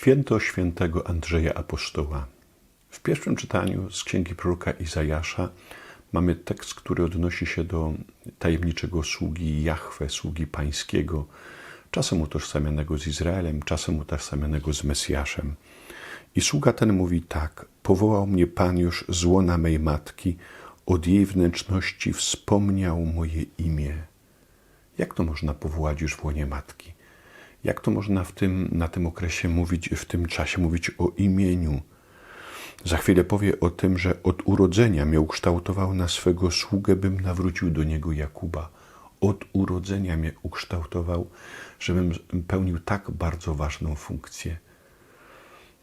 Święto świętego Andrzeja Apostoła. W pierwszym czytaniu z księgi proroka Izajasza mamy tekst, który odnosi się do tajemniczego sługi Jahwe, sługi pańskiego, czasem utożsamianego z Izraelem, czasem utożsamianego z Mesjaszem. I sługa ten mówi tak: Powołał mnie Pan już z łona mej matki, od jej wnętrzności wspomniał moje imię. Jak to można powołać już w łonie matki? Jak to można w tym, na tym okresie mówić, w tym czasie mówić o imieniu? Za chwilę powie o tym, że od urodzenia mnie ukształtował na swego sługę, bym nawrócił do niego Jakuba. Od urodzenia mnie ukształtował, żebym pełnił tak bardzo ważną funkcję.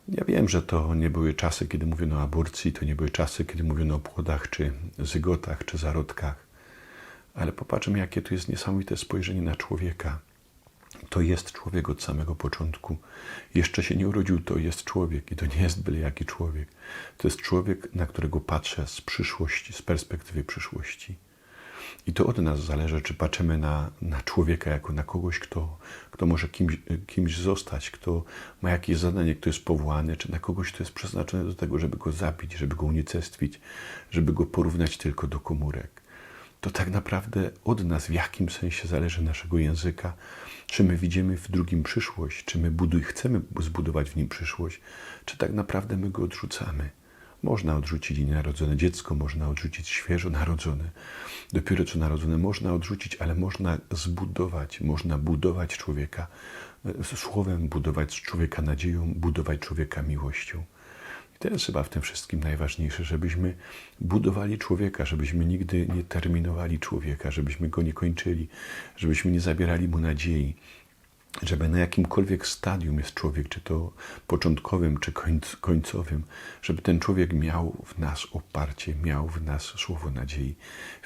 Ja wiem, że to nie były czasy, kiedy mówiono o aborcji, to nie były czasy, kiedy mówiono o płodach, czy zygotach, czy zarodkach. Ale popatrzmy, jakie to jest niesamowite spojrzenie na człowieka. To jest człowiek od samego początku. Jeszcze się nie urodził, to jest człowiek i to nie jest byle jaki człowiek. To jest człowiek, na którego patrzę z przyszłości, z perspektywy przyszłości. I to od nas zależy, czy patrzymy na, na człowieka jako na kogoś, kto, kto może kimś, kimś zostać, kto ma jakieś zadanie, kto jest powołany, czy na kogoś, kto jest przeznaczony do tego, żeby go zabić, żeby go unicestwić, żeby go porównać tylko do komórek to tak naprawdę od nas w jakim sensie zależy naszego języka, czy my widzimy w drugim przyszłość, czy my buduj, chcemy zbudować w nim przyszłość, czy tak naprawdę my go odrzucamy. Można odrzucić nienarodzone dziecko, można odrzucić świeżo narodzone, dopiero co narodzone można odrzucić, ale można zbudować, można budować człowieka e, słowem, budować człowieka nadzieją, budować człowieka miłością. I to jest chyba w tym wszystkim najważniejsze, żebyśmy budowali człowieka, żebyśmy nigdy nie terminowali człowieka, żebyśmy go nie kończyli, żebyśmy nie zabierali mu nadziei, żeby na jakimkolwiek stadium jest człowiek, czy to początkowym, czy końcowym, żeby ten człowiek miał w nas oparcie, miał w nas słowo nadziei,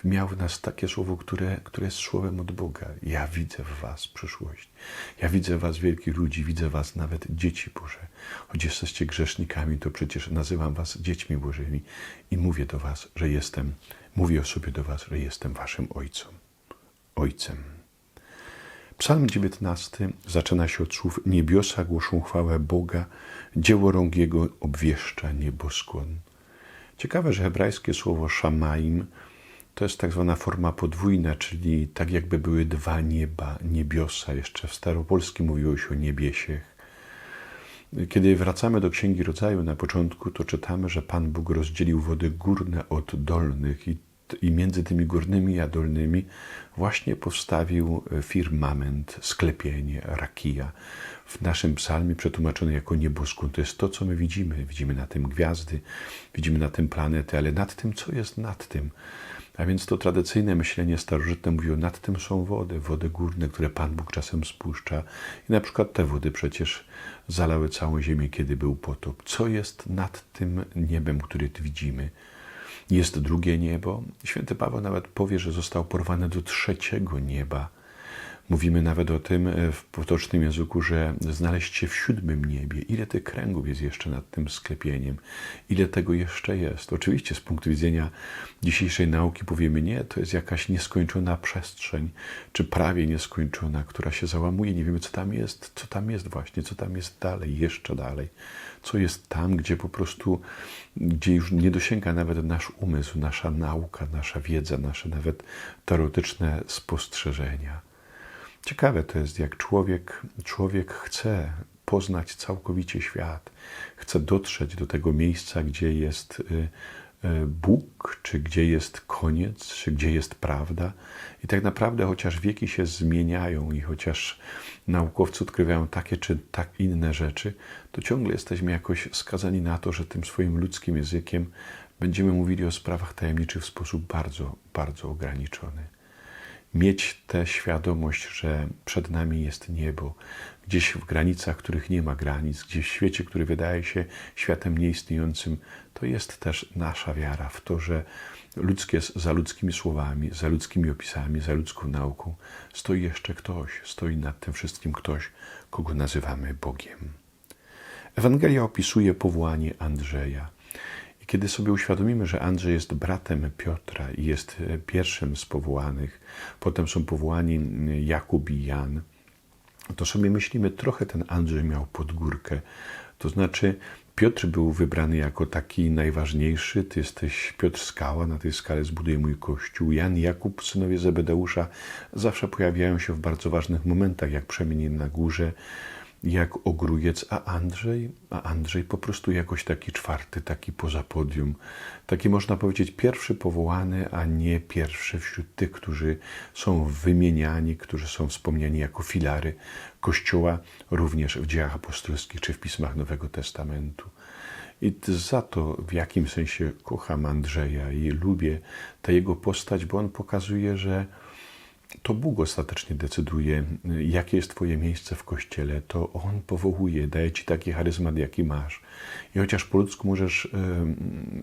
miał w nas takie słowo, które, które jest słowem od Boga. Ja widzę w Was przyszłość. Ja widzę Was wielkich ludzi, widzę Was nawet dzieci Boże. Choć jesteście grzesznikami, to przecież nazywam Was dziećmi Bożymi i mówię do Was, że jestem, mówię o sobie do Was, że jestem Waszym Ojcem. Ojcem. Psalm 19 zaczyna się od słów Niebiosa głoszą chwałę Boga, dzieło rąk Jego obwieszcza nieboskłon. Ciekawe, że hebrajskie słowo szamaim to jest tak zwana forma podwójna, czyli tak jakby były dwa nieba, niebiosa. Jeszcze w staropolskim mówiło się o niebiesiech. Kiedy wracamy do Księgi Rodzaju na początku, to czytamy, że Pan Bóg rozdzielił wody górne od dolnych i i między tymi górnymi a dolnymi właśnie powstawił e, firmament, sklepienie, rakija. W naszym psalmie przetłumaczone jako nieboskłon. To jest to, co my widzimy. Widzimy na tym gwiazdy, widzimy na tym planety, ale nad tym, co jest nad tym. A więc to tradycyjne myślenie starożytne mówiło, nad tym są wody, wody górne, które Pan Bóg czasem spuszcza. I na przykład te wody przecież zalały całą ziemię, kiedy był potop. Co jest nad tym niebem, które widzimy? Jest drugie niebo. Święty Paweł nawet powie, że został porwany do trzeciego nieba. Mówimy nawet o tym e, w potocznym języku, że znaleźć się w siódmym niebie. Ile tych kręgów jest jeszcze nad tym sklepieniem? Ile tego jeszcze jest? Oczywiście z punktu widzenia dzisiejszej nauki powiemy nie, to jest jakaś nieskończona przestrzeń, czy prawie nieskończona, która się załamuje. Nie wiemy, co tam jest, co tam jest właśnie, co tam jest dalej, jeszcze dalej. Co jest tam, gdzie po prostu, gdzie już nie dosięga nawet nasz umysł, nasza nauka, nasza wiedza, nasze nawet teoretyczne spostrzeżenia. Ciekawe to jest, jak człowiek, człowiek chce poznać całkowicie świat, chce dotrzeć do tego miejsca, gdzie jest y, y, Bóg, czy gdzie jest koniec, czy gdzie jest prawda. I tak naprawdę, chociaż wieki się zmieniają i chociaż naukowcy odkrywają takie czy tak inne rzeczy, to ciągle jesteśmy jakoś skazani na to, że tym swoim ludzkim językiem będziemy mówili o sprawach tajemniczych w sposób bardzo, bardzo ograniczony mieć tę świadomość, że przed nami jest niebo, gdzieś w granicach, których nie ma granic, gdzieś w świecie, który wydaje się światem nieistniejącym, to jest też nasza wiara w to, że ludzkie, za ludzkimi słowami, za ludzkimi opisami, za ludzką nauką stoi jeszcze ktoś, stoi nad tym wszystkim ktoś, kogo nazywamy Bogiem. Ewangelia opisuje powołanie Andrzeja. Kiedy sobie uświadomimy, że Andrzej jest bratem Piotra i jest e, pierwszym z powołanych, potem są powołani Jakub i Jan, to sobie myślimy, trochę ten Andrzej miał pod górkę. To znaczy, Piotr był wybrany jako taki najważniejszy. Ty jesteś Piotr Skała, na tej skale zbuduję mój kościół. Jan, Jakub, synowie Zebedeusza zawsze pojawiają się w bardzo ważnych momentach, jak przemienień na górze, jak ogrójec, a Andrzej, a Andrzej po prostu jakoś taki czwarty, taki poza podium. Taki można powiedzieć pierwszy powołany, a nie pierwszy wśród tych, którzy są wymieniani, którzy są wspomniani jako filary Kościoła, również w dziejach apostolskich czy w pismach Nowego Testamentu. I za to w jakim sensie kocham Andrzeja i lubię tę jego postać, bo on pokazuje, że to Bóg ostatecznie decyduje, jakie jest Twoje miejsce w kościele. To On powołuje, daje Ci taki charyzmat, jaki masz. I chociaż po ludzku możesz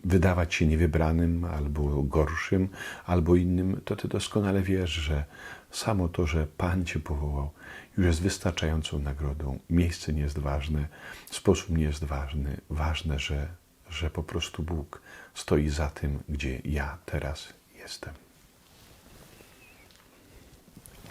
wydawać się niewybranym, albo gorszym, albo innym, to Ty doskonale wiesz, że samo to, że Pan Cię powołał, już jest wystarczającą nagrodą. Miejsce nie jest ważne, sposób nie jest ważny. Ważne, że, że po prostu Bóg stoi za tym, gdzie ja teraz jestem.